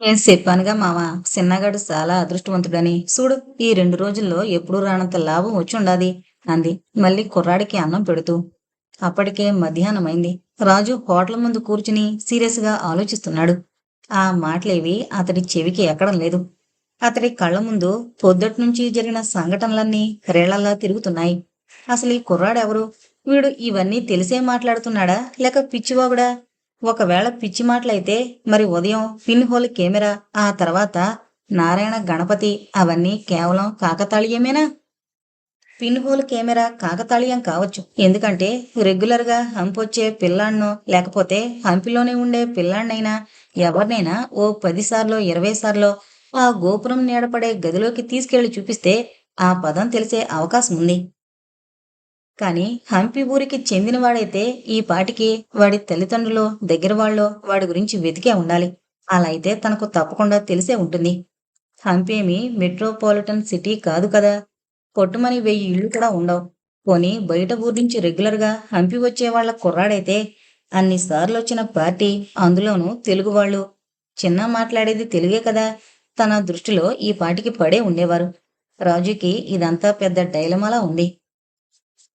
ఏం చెప్పానుగా మామ చిన్నగాడు చాలా అదృష్టవంతుడని. చూడు ఈ రెండు రోజుల్లో ఎప్పుడూ రానంత లాభం వచ్చుండాది అంది. మళ్ళీ కుర్రాడికి అన్నం పెడుతూ. అప్పటికే మధ్యాహ్నమైంది. రాజు హోటల్ ముందు కూర్చుని సీరియస్గా ఆలోచిస్తున్నాడు. ఆ మాటలేవి అతడి చెవికి ఎక్కడం లేదు. అతడి కళ్ళ ముందు పొద్దుటి నుంచి జరిగిన సంఘటనలన్నీ రేళ్ళలా తిరుగుతున్నాయి. అసలు ఈ కుర్రాడెవరు? వీడు ఇవన్నీ తెలిసే మాట్లాడుతున్నాడా? లేక పిచ్చివాగుడా? ఒకవేళ పిచ్చి మాటలైతే మరి ఉదయం పిన్ హోల్ కెమెరా ఆ తర్వాత నారాయణ గణపతి అవన్నీ కేవలం కాకతాళీయమేనా? పిన్ హోల్ కెమెరా కాకతాళీయం కావచ్చు. ఎందుకంటే రెగ్యులర్గా హంపొచ్చే పిల్లాన్నో లేకపోతే హంపిలోనే ఉండే పిల్లాడినైనా ఎవరినైనా ఓ పదిసార్లో ఇరవై సార్లో ఆ గోపురం నీడపడే గదిలోకి తీసుకెళ్ళి చూపిస్తే ఆ పదం తెలిసే అవకాశం ఉంది కానీ హంపి ఊరికి చెందినవాడైతే ఈ పాటికి వాడి తల్లిదండ్రులు దగ్గర వాళ్ళు వాడి గురించి వెతికే ఉండాలి. అలా అయితే తనకు తప్పకుండా తెలిసే ఉంటుంది. హంపి ఏమి మెట్రోపాలిటన్ సిటీ కాదు కదా. పొట్టుమని వెయ్యి ఇళ్ళు కూడా ఉండవు. పోనీ బయట ఊరి నుంచి రెగ్యులర్గా హంపి వచ్చే వాళ్ళ కుర్రాడైతే అన్నిసార్లు వచ్చిన పార్టీ అందులోనూ తెలుగు వాళ్ళు. చిన్న మాట్లాడేది తెలుగే కదా. తన దృష్టిలో ఈ పాటికి పడే ఉండేవారు. రాజుకి ఇదంతా పెద్ద డైలమాలా ఉంది.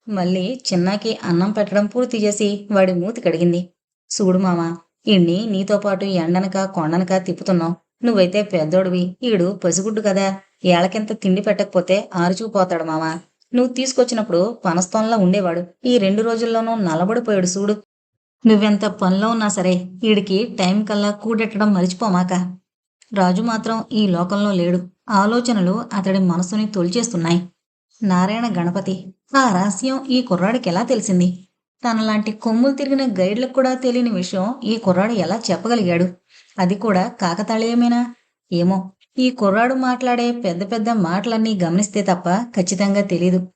మళ్ళీ చిన్నాకి అన్నం పెట్టడం పూర్తి చేసి వాడి మూతి కడిగింది. చూడు మామ ఈడ్ని నీతో పాటు ఎండనక కొండనక తిప్పుతున్నావు. నువ్వైతే పెద్దోడివి ఈడు పసిగుడ్డు కదా. ఏళ్ళకింత తిండి పెట్టకపోతే ఆరుచుకుపోతాడు మామ. నువ్వు తీసుకొచ్చినప్పుడు పనస్తంలా ఉండేవాడు. ఈ రెండు రోజుల్లోనూ నలబడిపోయాడు చూడు. నువ్వెంత పనిలో ఉన్నా సరే ఈడికి టైం కల్లా కూడెట్టడం మరిచిపోమాక. రాజు మాత్రం ఈ లోకంలో లేడు. ఆలోచనలు అతడి మనసుని తొలిచేస్తున్నాయి. నారాయణ గణపతి ఆ రహస్యం ఈ కుర్రాడికి ఎలా తెలిసింది? తనలాంటి కొమ్ములు తిరిగిన గైడ్లకు కూడా తెలియని విషయం ఈ కుర్రాడు ఎలా చెప్పగలిగాడు? అది కూడా కాకతాళీయమేనా? ఏమో ఈ కుర్రాడు మాట్లాడే పెద్ద పెద్ద మాటలన్నీ గమనిస్తే తప్ప ఖచ్చితంగా తెలీదు.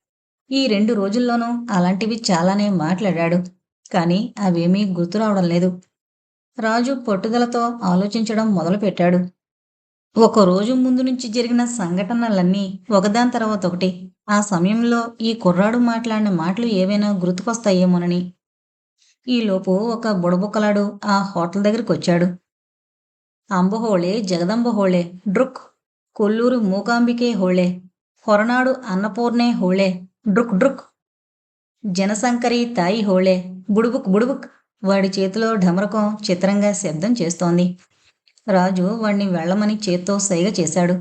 ఈ రెండు రోజుల్లోనూ అలాంటివి చాలానే మాట్లాడాడు కానీ అవేమీ గుర్తురావడం లేదు. రాజు పట్టుదలతో ఆలోచించడం మొదలుపెట్టాడు. ఒక రోజు ముందు నుంచి జరిగిన సంఘటనలన్నీ ఒకదాని తర్వాత ఒకటి. ఆ సమయంలో ఈ కుర్రాడు మాట్లాడిన మాటలు ఏవైనా గుర్తుకొస్తాయేమోనని. ఈలోపు ఒక బుడబుక్కలాడు ఆ హోటల్ దగ్గరికి వచ్చాడు. అంబహోళే జగదంబహోళే డ్రుక్. కొల్లూరు మూకాంబికే హోళే. హొరనాడు అన్నపూర్ణే హోళే. డ్రుక్ డ్రుక్. జనసంకరి తాయి హోళే. బుడుబుక్ బుడుబుక్. వాడి చేతిలో ఢమరకం చిత్రంగా శబ్దం చేస్తోంది. రాజు వాణ్ణి వెళ్ళమని చేత్తో సైగ చేశాడు.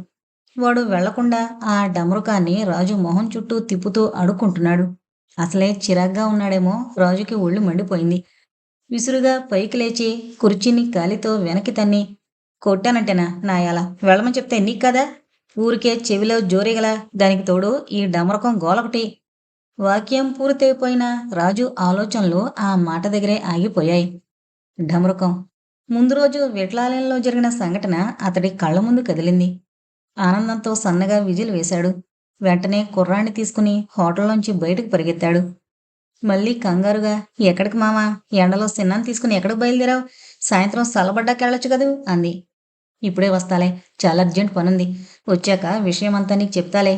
వాడు వెళ్ళకుండా ఆ డమరుకాన్ని రాజు మొహం చుట్టూ తిప్పుతూ అడుక్కుంటున్నాడు. అసలే చిరాగ్గా ఉన్నాడేమో రాజుకి ఒళ్ళు మండిపోయింది. విసురుగా పైకి లేచి కుర్చీని కాలితో వెనక్కి తన్ని కొట్టానంటేనా నాయాల వెళ్ళమని చెప్తే నీకు కదా? ఊరికే చెవిలో జోరేగల దానికి తోడు ఈ డమరకం గోలొకటి. వాక్యం పూర్తయిపోయిన రాజు ఆలోచనలు ఆ మాట దగ్గరే ఆగిపోయాయి. డమరుకం ముందు రోజు విట్లాలయంలో జరిగిన సంఘటన అతడి కళ్ళ ముందు కదిలింది. ఆనందంతో సన్నగా విజిల్ వేశాడు. వెంటనే కుర్రాన్ని తీసుకుని హోటల్లోంచి బయటకు పరిగెత్తాడు. మళ్ళీ కంగారుగా ఎక్కడికి మామా ఎండలో సిన్నాన్ని తీసుకుని ఎక్కడికి బయలుదేరావు? సాయంత్రం సలబడ్డాకెళ్ళొచ్చు కదూ? అంది. ఇప్పుడే వస్తాలే. చాలా అర్జెంట్ పనుంది. వచ్చాక విషయం అంతా నీకు చెప్తాలే.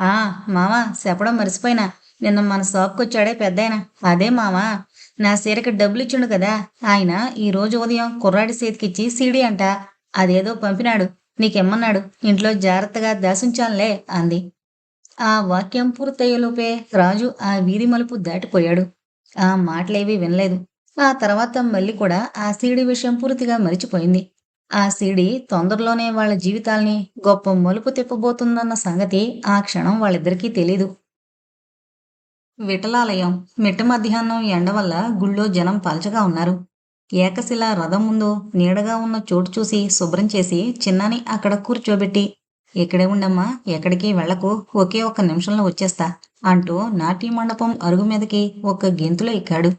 ఆ మామ చెప్పడం మర్చిపోయినా నిన్న మన షాప్కి వచ్చాడే పెద్దాయన. అదే మామా నా సీరకి డబ్బులు ఇచ్చిండు కదా. ఆయన ఈ రోజు ఉదయం కుర్రాడి చేతికిచ్చి సీడీ అంట. అదేదో పంపినాడు. నీకెమ్మన్నాడు. ఇంట్లో జాగ్రత్తగా దాసుంచానులే అంది. ఆ వాక్యం పూర్తయ్యేలోపే రాజు ఆ వీధి మలుపు దాటిపోయాడు. ఆ మాటలేవీ వినలేదు. ఆ తర్వాత మళ్ళీ కూడా ఆ సీడీ విషయం పూర్తిగా మరిచిపోయింది. ఆ సీడీ తొందరలోనే వాళ్ళ జీవితాల్ని గొప్ప మలుపు తిప్పబోతుందన్న సంగతి ఆ క్షణం వాళ్ళిద్దరికీ తెలీదు. విఠలాలయం మిట్ట మధ్యాహ్నం ఎండ వల్ల గుళ్ళో జనం పలచగా ఉన్నారు. ఏకశిల రథం ముందు నీడగా ఉన్న చోటు చూసి శుభ్రం చేసి చిన్నాని అక్కడ కూర్చోబెట్టి ఇక్కడే ఉండమ్మా ఎక్కడికి వెళ్ళకు ఒకే ఒక్క నిమిషంలో వచ్చేస్తా అంటూ నాట్య మండపం అరుగు మీదకి ఒక గెంతులో ఎక్కాడు.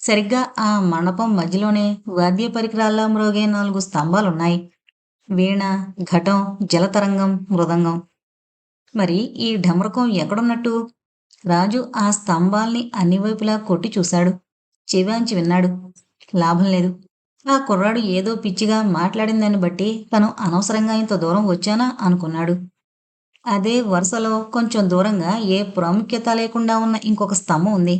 సరిగ్గా ఆ మండపం మధ్యలోనే వాద్య పరికరాల్లో మ్రోగే నాలుగు స్తంభాలున్నాయి. వీణ ఘటం జలతరంగం మృదంగం. మరి ఈ ఢమరకం ఎక్కడున్నట్టు? రాజు ఆ స్తంభాల్ని అన్ని వైపులా కొట్టి చూశాడు. చెవాంచి విన్నాడు. లాభం లేదు. ఆ కుర్రాడు ఏదో పిచ్చిగా మాట్లాడిందని బట్టి తను అనవసరంగా ఇంత దూరం వచ్చానా అనుకున్నాడు. అదే వరుసలో కొంచెం దూరంగా ఏ ప్రాముఖ్యత లేకుండా ఉన్న ఇంకొక స్తంభం ఉంది.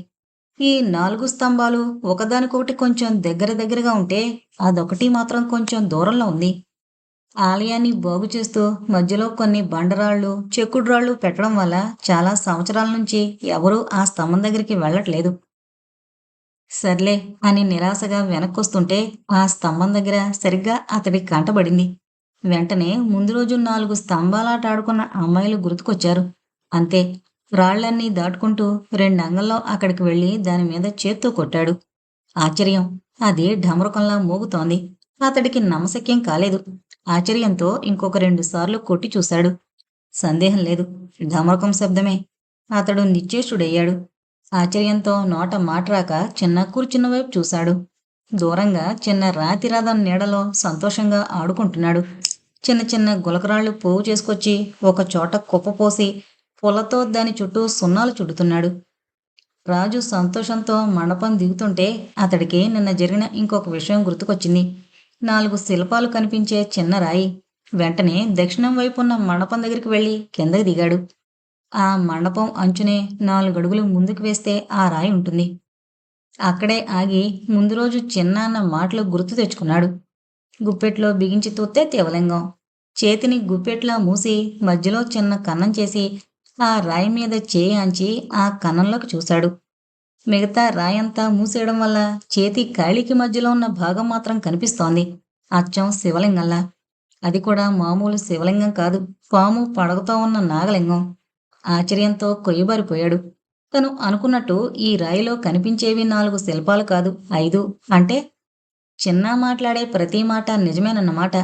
ఈ నాలుగు స్తంభాలు ఒకదానికొకటి కొంచెం దగ్గర దగ్గరగా ఉంటే అదొకటి మాత్రం కొంచెం దూరంలో ఉంది. ఆలయాన్ని బాగు చేస్తూ మధ్యలో కొన్ని బండరాళ్ళు చెక్కుడు రాళ్ళు పెట్టడం వల్ల చాలా సంవత్సరాల నుంచి ఎవరూ ఆ స్తంభం దగ్గరికి వెళ్ళట్లేదు. సర్లే అని నిరాశగా వెనక్కొస్తుంటే ఆ స్తంభం దగ్గర సరిగ్గా అతడి కంటబడింది వెంటనే ముందు రోజు నాలుగు స్తంభాలాట ఆడుకున్న అమ్మాయిలు గుర్తుకొచ్చారు. అంతే రాళ్ళన్నీ దాటుకుంటూ రెండు అంగల్లో అక్కడికి వెళ్ళి దాని మీద చేత్తో కొట్టాడు. ఆశ్చర్యం అది ఢమరకంలా మోగుతోంది. అతడికి నమ్మశక్యం కాలేదు. ఆశ్చర్యంతో ఇంకొక రెండు సార్లు కొట్టి చూశాడు. సందేహం లేదు. ఢమరకం శబ్దమే. అతడు నిశ్చేషుడయ్యాడు ఆశ్చర్యంతో నోట మాటరాక చిన్న కూర్చున్న వైపు చూశాడు. దూరంగా చిన్న రాతి రథం నీడలో సంతోషంగా ఆడుకుంటున్నాడు. చిన్న చిన్న గులకరాళ్ళు పోగు చేసుకొచ్చి ఒక చోట కుప్పపోసి పొలతో దాని చుట్టూ సున్నాలు చుడుతున్నాడు. రాజు సంతోషంతో మండపం దిగుతుంటే అతడికి నిన్న జరిగిన ఇంకొక విషయం గుర్తుకొచ్చింది. నాలుగు శిల్పాలు కనిపించే చిన్న రాయి. వెంటనే దక్షిణం వైపు ఉన్న మండపం దగ్గరికి వెళ్ళి కిందకి దిగాడు. ఆ మండపం అంచునే నాలుగడుగులు ముందుకు వేస్తే ఆ రాయి ఉంటుంది. అక్కడే ఆగి ముందు రోజు చిన్న అన్న మాటలు గుర్తు తెచ్చుకున్నాడు. గుప్పెట్లో బిగించి తూత్తే తివలింగం. చేతిని గుప్పెట్లా మూసి మధ్యలో చిన్న కన్నం చేసి ఆ రాయి మీద చేయి ఆంచి ఆ కన్నంలోకి చూశాడు. మిగతా రాయంతా మూసేయడం వల్ల చేతి కాళికి మధ్యలో ఉన్న భాగం మాత్రం కనిపిస్తోంది. అచ్చం శివలింగంలా. అది కూడా మామూలు శివలింగం కాదు. పాము పడగతో ఉన్న నాగలింగం. ఆశ్చర్యంతో కొయ్యబారిపోయాడు. తను అనుకున్నట్టు ఈ రాయిలో కనిపించేవి నాలుగు శిల్పాలు కాదు. ఐదు. అంటే చిన్న మాట్లాడే ప్రతి మాట నిజమేనన్నమాట.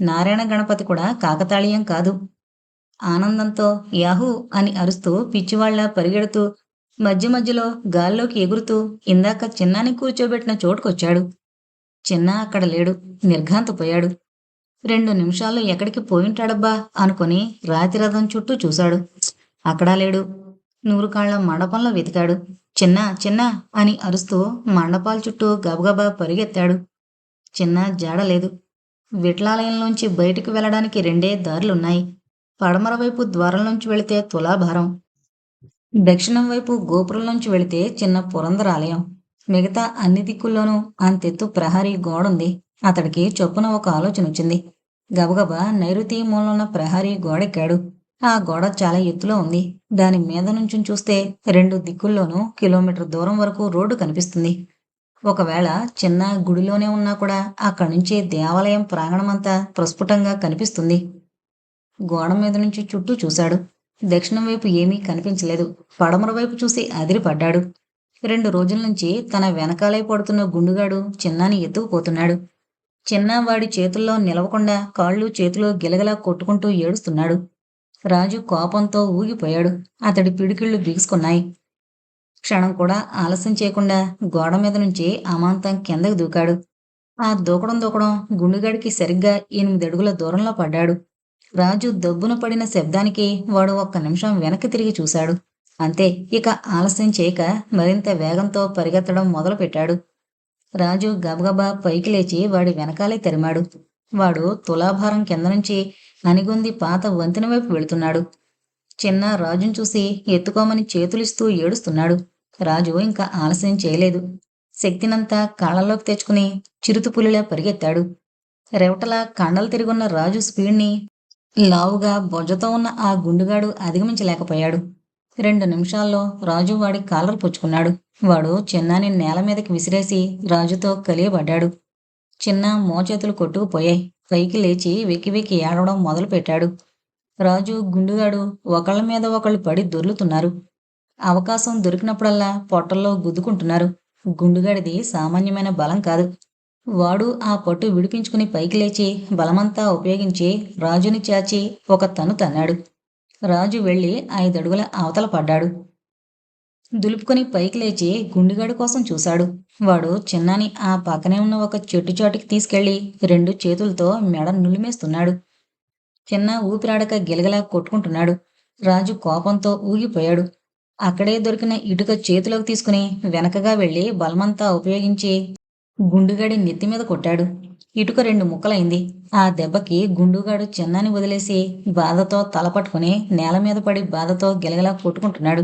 నారాయణ గణపతి కూడా కాకతాళీయం కాదు. ఆనందంతో యాహూ అని అరుస్తూ పిచ్చివాళ్ళ పరిగెడుతూ మధ్య మధ్యలో గాల్లోకి ఎగురుతూ ఇందాక చిన్నాని కూర్చోబెట్టిన చోటుకొచ్చాడు. చిన్న అక్కడ లేడు. నిర్ఘాంతపోయాడు. రెండు నిమిషాల్లో ఎక్కడికి పోయింటాడబ్బా అనుకుని రాతిరథం చుట్టూ చూశాడు. అక్కడా లేడు. నూరుకాళ్ళ మండపంలో వెతికాడు. చిన్న చిన్న అని అరుస్తూ మండపాల చుట్టూ గబగబా పరిగెత్తాడు. చిన్న జాడలేదు విట్లాలయంలోంచి బయటికి వెళ్ళడానికి రెండే దారులున్నాయి. పడమర వైపు ద్వారంలోంచి వెళితే తులాభారం. దక్షిణం వైపు గోపురం నుంచి వెళితే చిన్న పురంధరాలయం. మిగతా అన్ని దిక్కుల్లోనూ అంతెత్తు ప్రహరీ గోడుంది. అతడికి చొప్పున ఒక ఆలోచన వచ్చింది. గబగబా నైరుతి మూలన్న ప్రహరీ గోడెక్కాడు. ఆ గోడ చాలా ఎత్తులో ఉంది. దాని మీద నుంచి చూస్తే రెండు దిక్కుల్లోనూ కిలోమీటర్ దూరం వరకు రోడ్డు కనిపిస్తుంది. ఒకవేళ చిన్న గుడిలోనే ఉన్నా కూడా అక్కడి నుంచి దేవాలయం ప్రాంగణమంతా ప్రస్ఫుటంగా కనిపిస్తుంది. గోడ మీద నుంచి చుట్టూ చూశాడు. దక్షిణం వైపు ఏమీ కనిపించలేదు. పడమర వైపు చూసి అదిరిపడ్డాడు. రెండు రోజుల నుంచి తన వెనకాలే పడుతున్న గుండుగాడు చిన్నాని ఎత్తుకుపోతున్నాడు. చిన్న వాడి చేతుల్లో నిలవకుండా కాళ్ళు చేతులు గిలగలా కొట్టుకుంటూ ఏడుస్తున్నాడు. రాజు కోపంతో ఊగిపోయాడు. అతడి పిడికిళ్ళు బిగుసుకున్నాయి. క్షణం కూడా ఆలస్యం చేయకుండా గోడ మీద నుంచి అమాంతం కిందకు దూకాడు. ఆ దూకడం దూకడం గుండుగాడికి సరిగ్గా ఎనిమిది అడుగుల దూరంలో పడ్డాడు. రాజు దబ్బున పడిన శబ్దానికి వాడు ఒక్క నిమిషం వెనక్కి తిరిగి చూశాడు. అంతే ఇక ఆలస్యం చేయక మరింత వేగంతో పరిగెత్తడం మొదలుపెట్టాడు. రాజు గబగబా పైకి లేచి వాడి వెనకాలే తరిమాడు. వాడు తులాభారం కింద నుంచి ననిగొంది పాత వంతెన వైపు వెళుతున్నాడు. చిన్న రాజును చూసి ఎత్తుకోమని చేతులిస్తూ ఏడుస్తున్నాడు. రాజు ఇంకా ఆలస్యం చేయలేదు. శక్తినంతా కాళ్ళలోకి తెచ్చుకుని చిరుతుపులిలా పరిగెత్తాడు. రెవటలా కండలు తిరుగున్న రాజు స్పీడ్ని లావుగా బొజ్జతో ఉన్న ఆ గుండుగాడు అధిగమించలేకపోయాడు. రెండు నిమిషాల్లో రాజు వాడి కాలర్ పుచ్చుకున్నాడు. వాడు చిన్నాని నేల మీదకి విసిరేసి రాజుతో కలియబడ్డాడు. చిన్న మోచేతులు కొట్టుకుపోయాయి. పైకి లేచి వెక్కి వెక్కి ఏడవడం మొదలుపెట్టాడు. రాజు గుండుగాడు ఒకళ్ళ మీద ఒకళ్ళు పడి దొర్లుతున్నారు. అవకాశం దొరికినప్పుడల్లా పొట్టల్లో గుద్దుకుంటున్నారు. గుండుగాడిది సామాన్యమైన బలం కాదు. వాడు ఆ పట్టు విడిపించుకుని పైకి లేచి బలమంతా ఉపయోగించి రాజుని చాచి ఒక తను తన్నాడు. రాజు వెళ్ళి ఐదడుగుల అవతల పడ్డాడు. దులుపుకొని పైకి లేచి గుండిగాడు కోసం చూశాడు. వాడు చిన్నాని ఆ పక్కనే ఉన్న ఒక చెట్టు చాటుకి తీసుకెళ్ళి రెండు చేతులతో మెడ నులిమేస్తున్నాడు. చిన్న ఊపిరాడక గిలగలా కొట్టుకుంటున్నాడు. రాజు కోపంతో ఊగిపోయాడు. అక్కడే దొరికిన ఇటుక చేతిలోకి తీసుకుని వెనకగా వెళ్ళి బలమంతా ఉపయోగించి గుండుగాడి నెత్తి మీద కొట్టాడు. ఇటుక రెండు ముక్కలైంది. ఆ దెబ్బకి గుండుగాడు చిన్నాన్ని వదిలేసి బాధతో తల పట్టుకుని నేల మీద పడి బాధతో గెలగలా కొట్టుకుంటున్నాడు.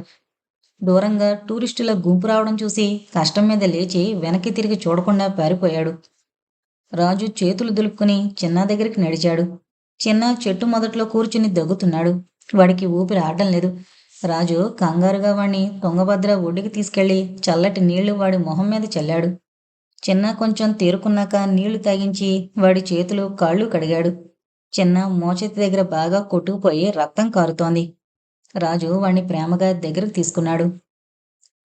దూరంగా టూరిస్టుల గుంపు రావడం చూసి కష్టం మీద లేచి వెనక్కి తిరిగి చూడకుండా పారిపోయాడు. రాజు చేతులు దులుపుకుని చిన్న దగ్గరికి నడిచాడు. చిన్న చెట్టు మొదట్లో కూర్చుని దగ్గుతున్నాడు. వాడికి ఊపిరి ఆడడం లేదు. రాజు కంగారుగా వాణ్ణి తుంగభద్ర ఒడ్డుకి తీసుకెళ్ళి చల్లటి నీళ్ళు వాడి మొహం మీద చల్లాడు. చిన్న కొంచెం తేరుకున్నాక నీళ్ళు తాగించి వాడి చేతులు కాళ్ళు కడిగాడు. చిన్న మోచేతి దగ్గర బాగా కొట్టుకుపోయి రక్తం కారుతోంది. రాజు వాణ్ణి ప్రేమగా దగ్గరకు తీసుకున్నాడు.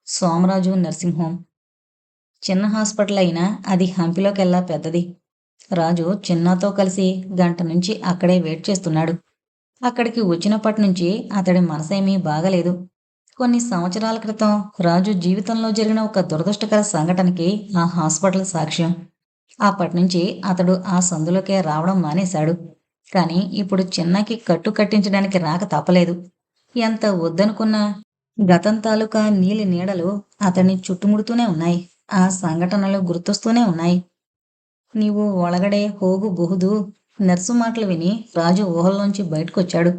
సోమరాజు నర్సింగ్ హోమ్ చిన్న హాస్పిటల్ అయినా అది హంపిలోకెల్లా పెద్దది. రాజు చిన్నతో కలిసి గంట నుంచి అక్కడే వెయిట్ చేస్తున్నాడు. అక్కడికి వచ్చినప్పటి నుంచి అతడి మనసేమీ బాగలేదు. కొన్ని సంవత్సరాల క్రితం రాజు జీవితంలో జరిగిన ఒక దురదృష్టకర సంఘటనకి ఆ హాస్పిటల్ సాక్ష్యం. అప్పటి నుంచి అతడు ఆ సందులోకే రావడం మానేశాడు. కానీ ఇప్పుడు చిన్నకి కట్టు కట్టించడానికి రాక తప్పలేదు. ఎంత వద్దనుకున్నా గతం తాలూకా నీలి నీడలు అతన్ని చుట్టుముడుతూనే ఉన్నాయి. ఆ సంఘటనలు గుర్తొస్తూనే ఉన్నాయి. నీవు ఒలగడే హోగు బుహుదు నర్సు మాటలు విని రాజు ఊహల్లోంచి బయటకొచ్చాడు.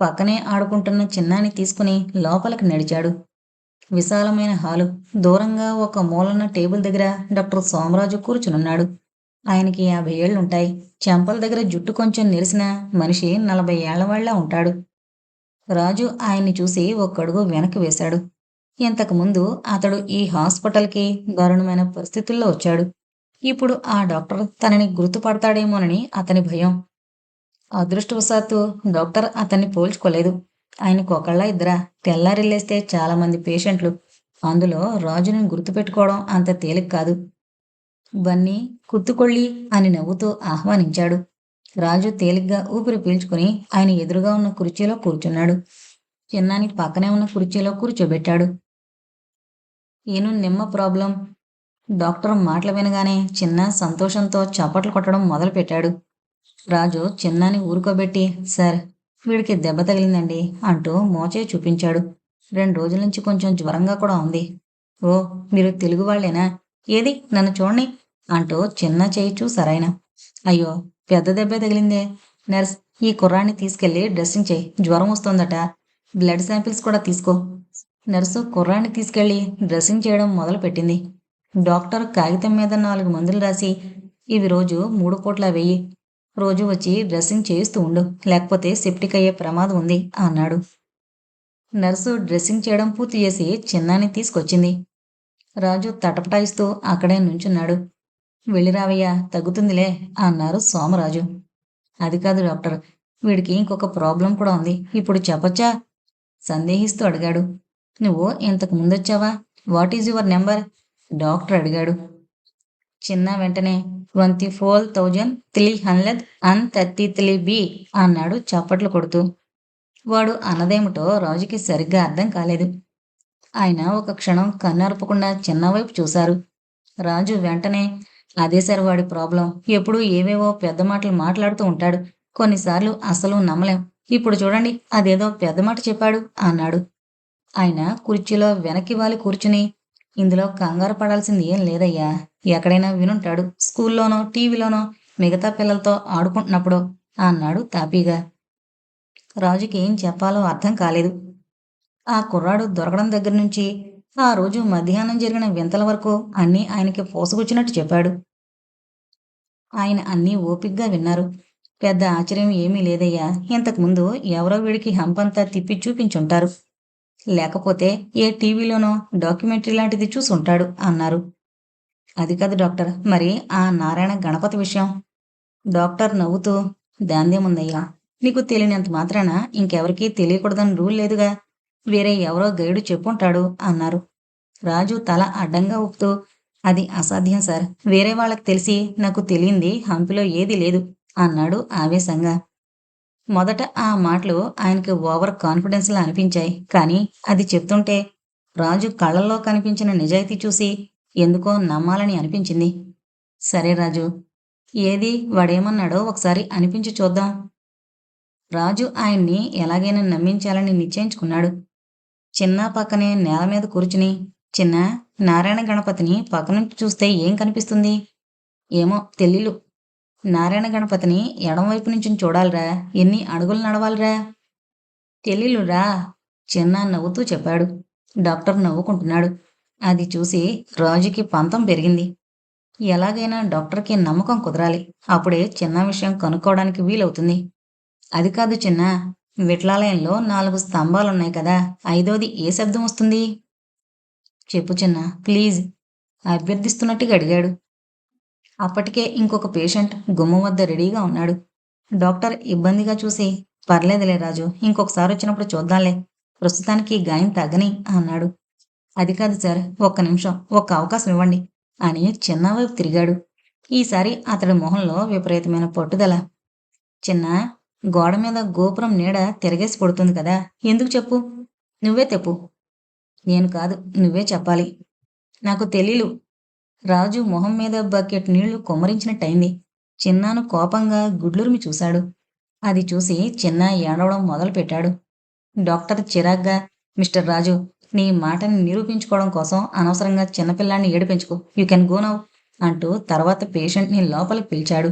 పక్కనే ఆడుకుంటున్న చిన్నాన్ని తీసుకుని లోపలికి నడిచాడు. విశాలమైన హాలు. దూరంగా ఒక మూలన్న టేబుల్ దగ్గర డాక్టర్ సోమరాజు కూర్చునున్నాడు. ఆయనకి యాభై ఏళ్ళుంటాయి చెంపల దగ్గర జుట్టు కొంచెం నిరిసిన మనిషి నలభై ఏళ్ళవాళ్ళా ఉంటాడు. రాజు ఆయన్ని చూసి ఒక్కడుగు వెనక్కి వేశాడు. ఇంతకుముందు అతడు ఈ హాస్పిటల్కి దారుణమైన పరిస్థితుల్లో వచ్చాడు. ఇప్పుడు ఆ డాక్టర్ తనని గుర్తుపడతాడేమోనని అతని భయం. అదృష్టవశాత్తు డాక్టర్ అతన్ని పోల్చుకోలేదు. ఆయనకు ఒకళ్ళ ఇద్దరా తెల్లారిల్లేస్తే చాలా మంది పేషెంట్లు. అందులో రాజుని గుర్తుపెట్టుకోవడం అంత తేలిక కాదు. బన్నీ కుత్తుకొళ్ళి అని నవ్వుతూ ఆహ్వానించాడు. రాజు తేలిగ్గా ఊపిరి పీల్చుకుని ఆయన ఎదురుగా ఉన్న కుర్చీలో కూర్చున్నాడు. చిన్నాని పక్కనే ఉన్న కుర్చీలో కూర్చోబెట్టాడు. ఏను నిమ్మ ప్రాబ్లం? డాక్టర్ మాటలు వినగానే చిన్న సంతోషంతో చప్పట్లు కొట్టడం మొదలుపెట్టాడు. రాజు చిన్నాని ఊరుకోబెట్టి సార్ వీడికి దెబ్బ తగిలిందండి అంటూ మోచే చూపించాడు. రెండు రోజుల నుంచి కొంచెం జ్వరంగా కూడా ఉంది. ఓ మీరు తెలుగు వాళ్ళేనా? ఏది? నన్ను చూడండి అంటూ చిన్న చేయి చూసారాయన అయ్యో పెద్ద దెబ్బే తగిలిందే. నర్స్ ఈ కుర్రాన్ని తీసుకెళ్ళి డ్రెస్సింగ్ చేయి. జ్వరం వస్తుందట. బ్లడ్ శాంపిల్స్ కూడా తీసుకో. నర్సు కుర్రాన్ని తీసుకెళ్ళి డ్రెస్సింగ్ చేయడం మొదలుపెట్టింది. డాక్టర్ కాగితం మీద నాలుగు మందులు రాసి ఇవి రోజు మూడు కోట్ల వెయ్యి. రోజు వచ్చి డ్రెస్సింగ్ చేయిస్తూ ఉండు. లేకపోతే సెప్టిక్ అయ్యే ప్రమాదం ఉంది అన్నాడు. నర్సు డ్రెస్సింగ్ చేయడం పూర్తి చేసి చిన్నాన్ని తీసుకొచ్చింది. రాజు తటపటాయిస్తూ అక్కడే నుంచున్నాడు. వెళ్ళిరావయ్యా తగ్గుతుందిలే అన్నారు సోమరాజు. అది కాదు డాక్టర్ వీడికి ఇంకొక ప్రాబ్లం కూడా ఉంది. ఇప్పుడు చెప్పొచ్చా? సందేహిస్తూ అడిగాడు. నువ్వు ఇంతకు ముందొచ్చావా? What is your number? Doctor అడిగాడు. చిన్న వెంటనే twenty four thousand three hundred and thirty three B అన్నాడు చప్పట్లు కొడుతూ. వాడు అన్నదేమిటో రాజుకి సరిగ్గా అర్థం కాలేదు. ఆయన ఒక క్షణం కన్నరపకుండా చిన్న వైపు చూశారు. రాజు వెంటనే అదే సార్ వాడి ప్రాబ్లం. ఎప్పుడూ ఏవేవో పెద్ద మాటలు మాట్లాడుతూ ఉంటాడు. కొన్నిసార్లు అసలు నమ్మలేం. ఇప్పుడు చూడండి అదేదో పెద్ద మాట చెప్పాడు అన్నాడు. ఆయన కుర్చీలో వెనక్కి వాలి కూర్చుని ఇందులో కంగారు పడాల్సింది ఏం లేదయ్యా. ఎక్కడైనా వినుంటాడు. స్కూల్లోనో టీవీలోనో మిగతా పిల్లలతో ఆడుకుంటున్నప్పుడు అన్నాడు తాపీగా. రాజుకి ఏం చెప్పాలో అర్థం కాలేదు. ఆ కుర్రాడు దొరకడం దగ్గర నుంచి ఆ రోజు మధ్యాహ్నం జరిగిన వింతల వరకు అన్నీ ఆయనకి పోసుకొచ్చినట్టు చెప్పాడు. ఆయన అన్నీ ఓపిగ్గా విన్నారు. పెద్ద ఆశ్చర్యం ఏమీ లేదయ్యా. ఇంతకుముందు ఎవరో వీడికి హంపంతా తిప్పి చూపించుంటారు. లేకపోతే ఏ టీవీలోనో డాక్యుమెంటరీ లాంటిది చూసుంటాడు అన్నారు. అది కాదు డాక్టర్ మరి ఆ నారాయణ గణపతి విషయం? డాక్టర్ నవ్వుతూ దాందేముందయ్యా నీకు తెలియనంత మాత్రాన ఇంకెవరికీ తెలియకూడదని రూల్ లేదుగా. వేరే ఎవరో గైడు చెప్పుంటాడు అన్నారు. రాజు తల అడ్డంగా ఊపుతూ అది అసాధ్యం సార్. వేరే వాళ్ళకి తెలిసి నాకు తెలియంది హంపిలో ఏది లేదు అన్నాడు ఆవేశంగా. మొదట ఆ మాటలు ఆయనకి ఓవర్ కాన్ఫిడెన్స్లా అనిపించాయి. కానీ అది చెప్తుంటే రాజు కళ్ళల్లో కనిపించిన నిజాయితీ చూసి ఎందుకో నమ్మాలని అనిపించింది. సరే రాజు ఏది వాడేమన్నాడో ఒకసారి అనిపించి చూద్దాం. రాజు ఆయన్ని ఎలాగైనా నమ్మించాలని నిశ్చయించుకున్నాడు. చిన్న పక్కనే నేల మీద కూర్చుని చిన్న నారాయణ గణపతిని పక్కనుంచి చూస్తే ఏం కనిపిస్తుంది? ఏమో తెలీలు నారాయణ గణపతిని ఎడంవైపు నుంచి చూడాలిరా. ఎన్ని అడుగులు నడవాలిరా. తెలియలురా చిన్న నవ్వుతూ చెప్పాడు. డాక్టర్ నవ్వుకుంటున్నాడు. అది చూసి రాజుకి పంతం పెరిగింది. ఎలాగైనా డాక్టర్కి నమ్మకం కుదరాలి. అప్పుడే చిన్న విషయం కనుక్కోవడానికి వీలవుతుంది. అది కాదు చిన్న. విట్లాలయంలో నాలుగు స్తంభాలున్నాయి కదా. ఐదోది ఏ శబ్దం వస్తుంది? చెప్పు చిన్న. ప్లీజ్. అభ్యర్థిస్తున్నట్టుగా అడిగాడు. అప్పటికే ఇంకొక పేషెంట్ గుమ్మం వద్ద రెడీగా ఉన్నాడు. డాక్టర్ ఇబ్బందిగా చూసి పర్లేదులే రాజు ఇంకొకసారి వచ్చినప్పుడు చూద్దాంలే. ప్రస్తుతానికి గాయం తగ్గని అన్నాడు. అది కాదు సార్ ఒక్క నిమిషం ఒక్క అవకాశం ఇవ్వండి అని చిన్న వైపు తిరిగాడు. ఈసారి అతడి మొహంలో విపరీతమైన పట్టుదల. చిన్న గోడ మీద గోపురం నీడ తిరగేసి పడుతుంది కదా ఎందుకు చెప్పు? నువ్వే తెప్పు నేను కాదు నువ్వే చెప్పాలి. నాకు తెలీలు రాజు మొహం మీద బకెట్ నీళ్ళు కుమ్మరించినట్టయింది. చిన్నాను కోపంగా గుడ్లురిమి చూశాడు. అది చూసి చిన్న ఏడవడం మొదలుపెట్టాడు. డాక్టర్ చిరాగ్గా మిస్టర్ రాజు నీ మాటని నిరూపించుకోవడం కోసం అనవసరంగా చిన్నపిల్లాన్ని ఏడిపించుకో. యూ కెన్ గో నౌ అంటూ తర్వాత పేషెంట్ని లోపలికి పిలిచాడు.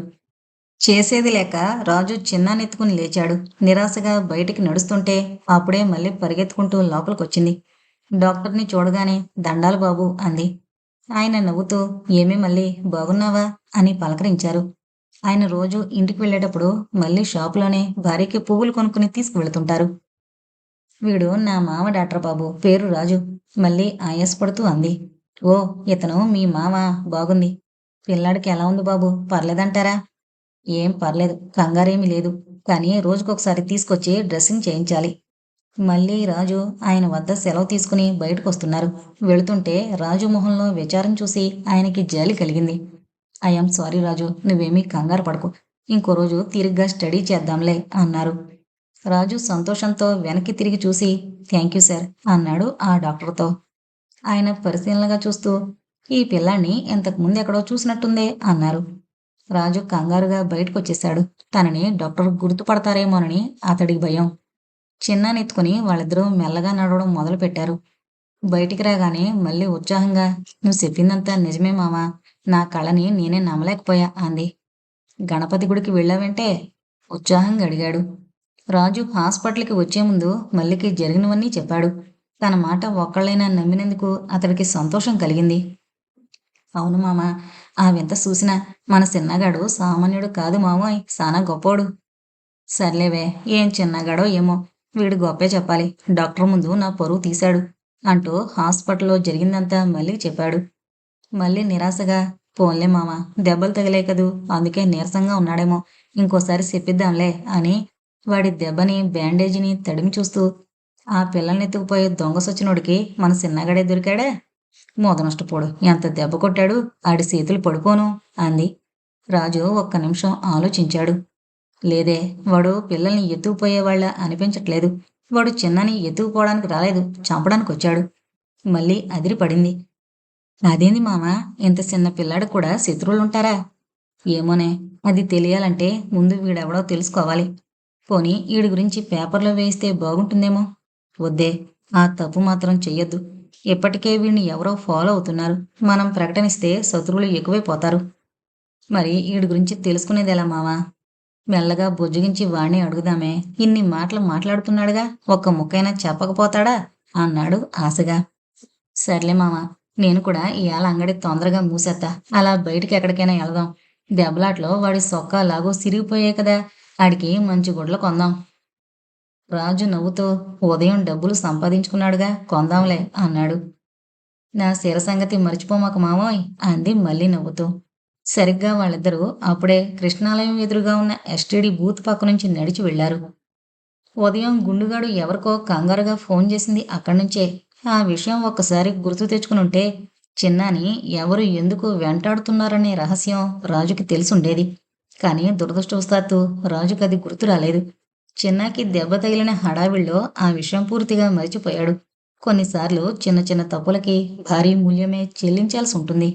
చేసేది లేక రాజు చిన్నానెత్తుకుని లేచాడు. నిరాశగా బయటికి నడుస్తుంటే అప్పుడే మళ్ళీ పరిగెత్తుకుంటూ లోపలికొచ్చింది. డాక్టర్ని చూడగానే దండాలు బాబు అంది. ఆయన నవ్వుతూ ఏమీ మళ్ళీ బాగున్నావా? అని పలకరించారు. ఆయన రోజు ఇంటికి వెళ్ళేటప్పుడు మళ్ళీ షాపులోనే భార్యకి పువ్వులు కొనుక్కుని తీసుకువెళ్తుంటారు. వీడు నా మామ డాక్టర్ బాబు పేరు రాజు. మళ్ళీ ఆయాసపడుతూ అంది. ఓ ఇతను మీ మామ బాగుంది. పిల్లాడికి ఎలా ఉంది బాబు? పర్లేదంటారా? ఏం పర్లేదు కంగారేమీ లేదు. కానీ రోజుకొకసారి తీసుకొచ్చి డ్రెస్సింగ్ చేయించాలి. మళ్ళీ రాజు ఆయన వద్ద సెలవు తీసుకుని బయటకు వస్తున్నారు వెళుతుంటే రాజు మొహంలో విచారం చూసి ఆయనకి జాలి కలిగింది. ఐఎమ్ సారీ రాజు నువ్వేమీ కంగారు పడకు. ఇంకో రోజు తిరిగ్గా స్టడీ చేద్దాంలే అన్నారు. రాజు సంతోషంతో వెనక్కి తిరిగి చూసి థ్యాంక్ యూ సార్ అన్నాడు ఆ డాక్టర్తో. ఆయన పరిశీలనగా చూస్తూ ఈ పిల్లాన్ని ఇంతకు ముందు ఎక్కడో చూసినట్టుందే అన్నారు. రాజు కంగారుగా బయటకు వచ్చేశాడు తనని డాక్టర్ గుర్తుపడతారేమోనని అతడికి భయం. చిన్నానెత్తుకుని వాళ్ళిద్దరూ మెల్లగా నడవడం మొదలుపెట్టారు. బయటికి రాగానే మళ్ళీ ఉత్సాహంగా నువ్వు చెప్పిందంతా నిజమే మామా. నా కళని నేనే నమ్మలేకపోయా అంది. గణపతి గుడికి వెళ్ళావంటే? ఉత్సాహంగా అడిగాడు. రాజు హాస్పిటల్కి వచ్చే ముందు మల్లికి జరిగినవన్నీ చెప్పాడు. తన మాట ఒక్కళ్ళైనా నమ్మినందుకు అతడికి సంతోషం కలిగింది. అవును మామ. ఆ వింత చూసిన మన చిన్నగాడు సామాన్యుడు కాదు మామోయ్ సానా గొప్పోడు. సర్లేవే. ఏం చిన్నగాడో ఏమో. వీడు గొప్పే చెప్పాలి. డాక్టర్ ముందు నా పరువు తీశాడు. అంటూ హాస్పిటల్లో జరిగిందంతా మళ్ళీ చెప్పాడు. మళ్ళీ నిరాశగా పోన్లే మామ దెబ్బలు తగిలే కదూ అందుకే నీరసంగా ఉన్నాడేమో ఇంకోసారి చెప్పిద్దాంలే అని వాడి దెబ్బని బ్యాండేజీని తడిమి చూస్తూ ఆ పిల్లల్ని ఎత్తుకుపోయే దొంగ సొచ్చినోడికి మన చిన్నగాడే దొరికాడే? మోదనష్టపోడు ఎంత దెబ్బ కొట్టాడు? ఆడి చేతులు పడిపోను అంది. రాజు ఒక్క నిమిషం ఆలోచించాడు. లేదే వాడు పిల్లల్ని ఎత్తుకుపోయేవాళ్ళ అనిపించట్లేదు. వాడు చిన్నని ఎత్తుకుపోవడానికి రాలేదు చంపడానికి వచ్చాడు. మళ్ళీ అదిరి పడింది అదేంది మామ ఇంత చిన్న పిల్లాడు కూడా శత్రువులుంటారా? ఏమోనే అది తెలియాలంటే ముందు వీడెవడో తెలుసుకోవాలి. పోనీ వీడి గురించి పేపర్లో వేయిస్తే బాగుంటుందేమో? వద్దే ఆ తప్పు మాత్రం చెయ్యొద్దు. ఇప్పటికే వీడిని ఎవరో ఫాలో అవుతున్నారు. మనం ప్రకటనిస్తే శత్రువులు ఎక్కువైపోతారు. మరి వీడి గురించి తెలుసుకునేది ఎలా మావా మెల్లగా బుజ్జగించి వాణ్ణి అడుగుదామే. ఇన్ని మాటలు మాట్లాడుతున్నాడుగా. ఒక్క ముక్కైనా చెప్పకపోతాడా? అన్నాడు ఆశగా. సర్లే మామ నేను కూడా ఇవాళ అంగడి తొందరగా మూసేత్తా. అలా బయటికి ఎక్కడికైనా వెళదాం. దెబ్బలాట్లో వాడి సొక్కా లాగో సిరిగిపోయాయి కదా. ఆడికి మంచి గుడ్లు కొందాం. రాజు నవ్వుతూ ఉదయం డబ్బులు సంపాదించుకున్నాడుగా కొందాంలే అన్నాడు. నా శిర సంగతి మర్చిపోమాక మామోయ్ అంది మళ్ళీ నవ్వుతూ. సరిగ్గా వాళ్ళిద్దరూ అప్పుడే కృష్ణాలయం ఎదురుగా ఉన్న ఎస్టీడీ బూత్ పక్క నుంచి నడిచి వెళ్ళారు ఉదయం గుండుగాడు ఎవరికో కంగారుగా ఫోన్ చేసింది అక్కడి నుంచే. ఆ విషయం ఒక్కసారి గుర్తు తెచ్చుకుని ఉంటే చిన్నాని ఎవరు ఎందుకు వెంటాడుతున్నారనే రహస్యం రాజుకి తెలిసుండేది. కానీ దురదృష్టవశాత్తు రాజుకు అది గుర్తు రాలేదు. చిన్నాకి దెబ్బ తగిలిన హడావిల్లో ఆ విషయం పూర్తిగా మరిచిపోయాడు. కొన్నిసార్లు చిన్న చిన్న తప్పులకి భారీ మూల్యమే చెల్లించాల్సి ఉంటుంది.